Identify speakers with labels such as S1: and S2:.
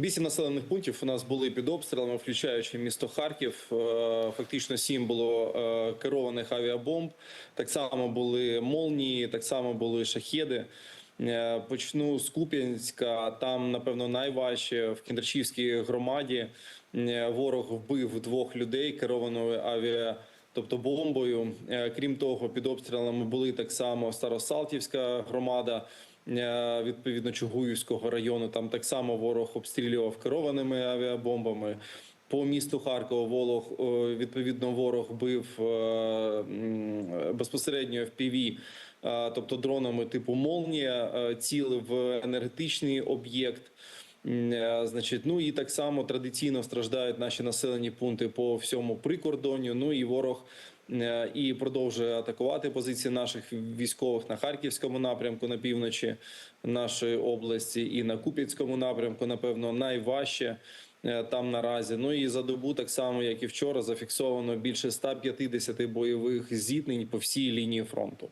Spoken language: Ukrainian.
S1: Вісім населених пунктів у нас були під обстрілами, включаючи місто Харків. Е, Фактично сім було е, керованих авіабомб. Так само були молнії, так само були шахеди. Е, Почну з Куп'янська. Там, напевно, найважче в Кіндрашівській громаді. Ворог вбив двох людей керованою авіа. Тобто бомбою, крім того, під обстрілами були так само Старосалтівська громада, відповідно Чугуївського району. Там так само ворог обстрілював керованими авіабомбами. По місту Харкова ворог е, відповідно ворог бив е, безпосередньо в ПІВІ, тобто дронами типу Молнія, е, цілив енергетичний об'єкт. Е, Значить, ну і так само традиційно страждають наші населені пункти по всьому прикордонню. Ну і ворог е, і продовжує атакувати позиції наших військових на харківському напрямку на півночі нашої області і на Куп'янському напрямку. Напевно, найважче е, там наразі. Ну і за добу, так само як і вчора, зафіксовано більше 150 бойових зіткнень по всій лінії фронту.